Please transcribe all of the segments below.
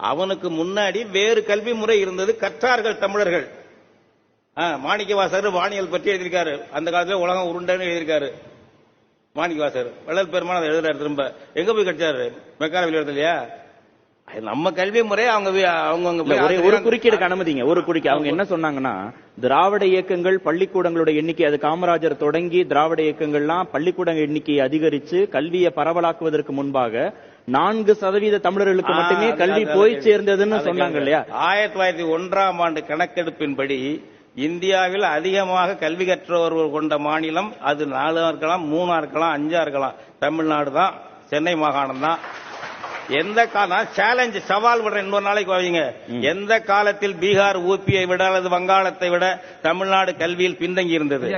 அவனுக்கு முன்னாடி வேறு கல்வி முறை இருந்தது. கற்றார்கள் தமிழர்கள். ஆ, மாணிக்கவாசகர் வானியல் பற்றி எழுதியிருக்காரு. அந்த காலத்துல உலகம் உருண்டைன்னு எழுதியிருக்காரு. மாணிக்கவாசகர் வள்ளல் பெருமான் எழுதுறாரு திரும்ப. எங்க போய் கடிச்சாரு மெக்கான வெளியிடத்துலயா அது நம்ம கல்வி முறை அவங்க போய் ஒரே குறுக்கீடுக்கு அனுமதிங்க ஒரு குறுக்கி அவங்க என்ன சொன்னாங்கன்னா திராவிட இயக்கங்கள் பள்ளிக்கூடங்களோட எண்ணிக்கை அது காமராஜர் தொடங்கி திராவிட இயக்கங்கள்லாம் பள்ளிக்கூட எண்ணிக்கையை அதிகரிச்சு கல்வியை பரவலாக்குவதற்கு முன்பாக நான்கு சதவீத தமிழர்களுக்கு மட்டுமே கல்வி போய் சேர்ந்ததுன்னு சொன்னாங்க. இல்லையா? ஆயிரத்தி தொள்ளாயிரத்தி ஒன்றாம் ஆண்டு கணக்கெடுப்பின்படி இந்தியாவில் அதிகமாக கல்வி கற்றவர்கள் கொண்ட மாநிலம் அது நாலா இருக்கலாம் மூணா இருக்கலாம் அஞ்சா இருக்கலாம். தமிழ்நாடு தான் சென்னை மாகாணம் தான். எந்த காலம் சேலஞ்ச் சவால் விடுற இன்னொரு நாளைக்கு வைங்க எந்த காலத்தில் பீகார் ஊபியை விட அல்லது வங்காளத்தை விட தமிழ்நாடு கல்வியில் பின்தங்கி இருந்தது?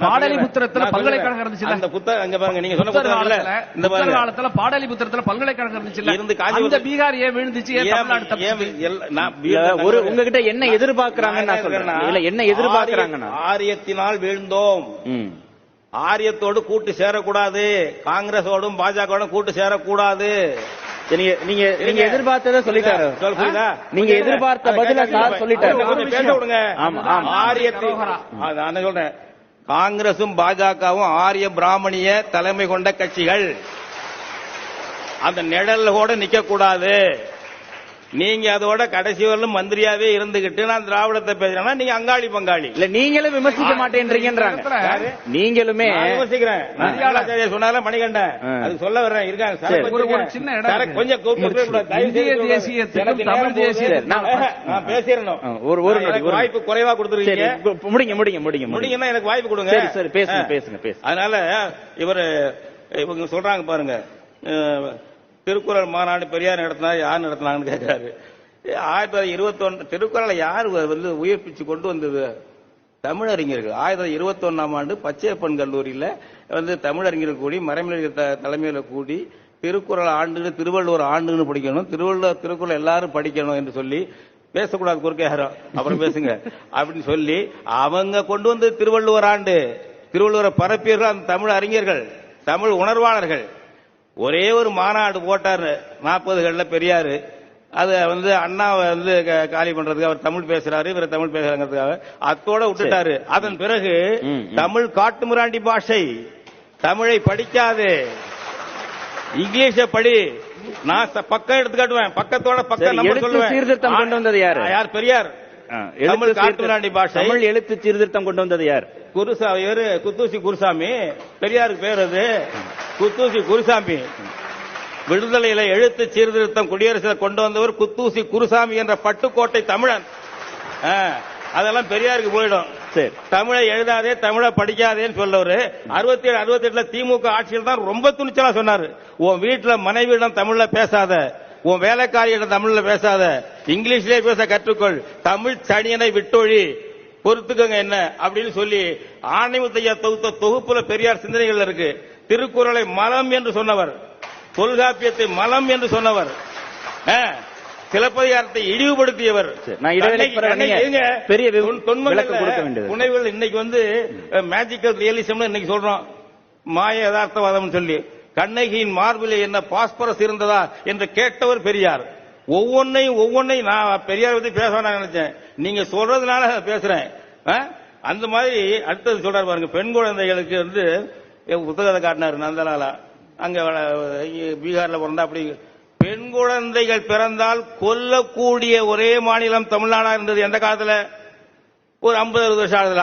பாடலிபுத்திரத்துல பல்கலைக்கழகம் சொல்றேன். இருந்துச்சுல்ல? அந்த புத்தகம் அங்க பாருங்க நீங்க சொன்ன புத்தர் புத்தகம் இல்ல காலத்துல இந்த காலத்துல பாடலிபுத்திரத்துல பல்கலைக்கழகம் இருந்துச்சுல்ல? இருந்து அந்த பீகார் ஏன் விழுந்துச்சு? ஒரு உங்ககிட்ட என்ன எதிர்பார்க்கறாங்கன்னு நான் சொல்றேன். இல்ல என்ன எதிர்பார்க்கறாங்கன்னா? ஆரிய- ஆரியத்தினால் வீழ்ந்தோம். ஆரியத்தோடு கூட்டு சேரக்கூடாது காங்கிரஸோடும் பாஜகவோடும் கூட்டு சேரக்கூடாது. நீங்க நீங்க நீங்க எதிர்பார்த்ததை சொல்லிட்டாரு. சொல்ல புரியுதா? நீங்க எதிர்பார்த்த பதில சார். சொல்லிட்டாரு. அதை கொஞ்சம் பேச விடுங்க. ஆமா, ஆமா. ஆரியத்தை ஆ, நான் சொல்றேன்? காங்கிரசும் பாஜகவும் ஆரிய பிராமணிய தலைமை கொண்ட கட்சிகள். அந்த நிழல்ல கூட நிக்க கூடாது நீங்க அதோட கடைசி வரலும் மந்திரியாவே இருந்துகிட்டு நான் திராவிடத்தை பேசுறேன்னா நீங்க அங்காளி பங்காளி இல்ல நீங்களும் விமர்சிக்க மாட்டேன்றீங்கன்றாங்க யாரு? நீங்களுமே விமர்சிக்கிறேன். சொன்னாலும் மணிகண்டன். அதுக்கு சொல்ல வர்றேன். இருக்காங்க. சின்ன இடம். கொஞ்சம் நான் பேசிடணும். ஒரு- ஒரு வாய்ப்பு குறைவா கொடுத்துருக்கீங்க முடிங்க முடிங்க முடிங்க முடிங்க முடிங்கன்னா எனக்கு வாய்ப்பு கொடுங்க சரி சரி பேசுங்க. பேசுங்க பேசுங்க அதனால இவரு இவங்க சொல்றாங்க பாருங்க திருக்குறள் மாநாடு பெரியார் நடத்தினா யார் நடத்தினாங்கன்னு கேட்கிறாரு ஆயிரத்தி தொள்ளாயிரத்தி இருபத்தொன்னு திருக்குறளை யார் வந்து உயிர்ப்பிச்சு கொண்டு வந்தது? தமிழறிஞர்கள். ஆயிரத்தி தொள்ளாயிரத்தி இருபத்தொன்னாம் ஆண்டு பச்சையப்பன் கல்லூரியில வந்து தமிழறிஞர்கள் கூடி மறைமொழி தலைமையில கூடி திருக்குறள் ஆண்டுன்னு திருவள்ளுவர் ஆண்டுன்னு படிக்கணும். திருவள்ளுவர் திருக்குறள் எல்லாரும் படிக்கணும் என்று சொல்லி பேசக்கூடாது குறுக்க யாரும் அப்புறம் பேசுங்க. அப்படின்னு சொல்லி அவங்க கொண்டு வந்து திருவள்ளுவர் ஆண்டு. திருவள்ளுவரை பரப்பியர்கள் அந்த தமிழ் அறிஞர்கள் தமிழ் உணர்வாளர்கள். ஒரே ஒரு மாநாடு போட்டார் நாற்பதுகளில் பெரியாரு. அது வந்து அண்ணாவை வந்து காலி பண்றதுக்கு அவர் தமிழ் பேசுறாரு இவர் தமிழ் பேசுறாங்கிறதுக்காக அத்தோட விட்டுட்டாரு. அதன் பிறகு. தமிழ் காட்டுமிராண்டி பாஷை. தமிழை படிக்காது. இங்கிலீஷ படி. நான் பக்கம் எடுத்து காட்டுவேன். பக்கத்தோட பக்கம் எழுத்து சொல்லுவேன். சீர்திருத்தம் கொண்டு வந்தது யாரு? யார்? பெரியார். தமிழ். காட்டுமிராண்டி பாஷை. தமிழ் எழுத்து சீர்திருத்தம் கொண்டு வந்தது யார்? குருசாமி இவரு குத்தூசி குருசாமி. பெரியாருக்கு பேர் அது. குத்தூசி குருசாமி. விடுதலையில எழுத்து சீர்திருத்தம் குடியரசுல கொண்டு வந்தவர் குத்தூசி குருசாமி என்ற பட்டுக்கோட்டை தமிழன். அதெல்லாம் பெரியாருக்கு போயிடும். சரி. தமிழை எழுதாதே தமிழை படிக்காதேன்னு சொல்லவரு. அறுபத்தி ஏழு அறுபத்தி எட்டுல திமுக ஆட்சியில் தான் ரொம்ப துணிச்சலா சொன்னாரு. உன் வீட்டுல மனைவியிடம் தமிழ்ல பேசாத. உன் வேலைக்காரியிடம் தமிழ்ல பேசாத. இங்கிலீஷ்லயே பேச கற்றுக்கொள். தமிழ் சனியனை விட்டொழி. பொறுத்துக்கங்க என்ன? அப்படின்னு சொல்லி ஆணைமுத்தையா தொகுத்த தொகுப்புல பெரியார் சிந்தனைகள் இருக்கு. திருக்குறளை மலம் என்று சொன்னவர். தொல்காப்பியத்தை மலம் என்று சொன்னவர். சிலப்பதிகாரத்தை இழிவுபடுத்தியவர். பெரிய. புனைவுகள் இன்னைக்கு வந்து மேஜிக்கல் ரியலிசம்னு இன்னைக்கு சொல்றோம். மாய யதார்த்தவாதம் சொல்லி. கண்ணகியின் மார்பிலே என்ன பாஸ்பரஸ் இருந்ததா என்று கேட்டவர் பெரியார். ஒவ்வொன்னையும் ஒவ்வொன்னையும் நான் பெரியார் பத்தி பேச வேணாம் நினைச்சேன். நீங்க சொல்றதுனால பேசுறேன். ஆ? அந்த மாதிரி அடுத்தது சொல்றாரு பாருங்க பெண் குழந்தைகளுக்கு வந்து என் புத்தகத்தை காட்டினாரு நந்தலாலா. அங்க பீகார்ல பிறந்தா அப்படி. பெண் குழந்தைகள் பிறந்தால் கொல்லக்கூடிய ஒரே மாநிலம் தமிழ்நாடா இருந்தது எந்த காலத்துல? ஒரு ஐம்பது அறுபது வருஷம் ஆகுதுல.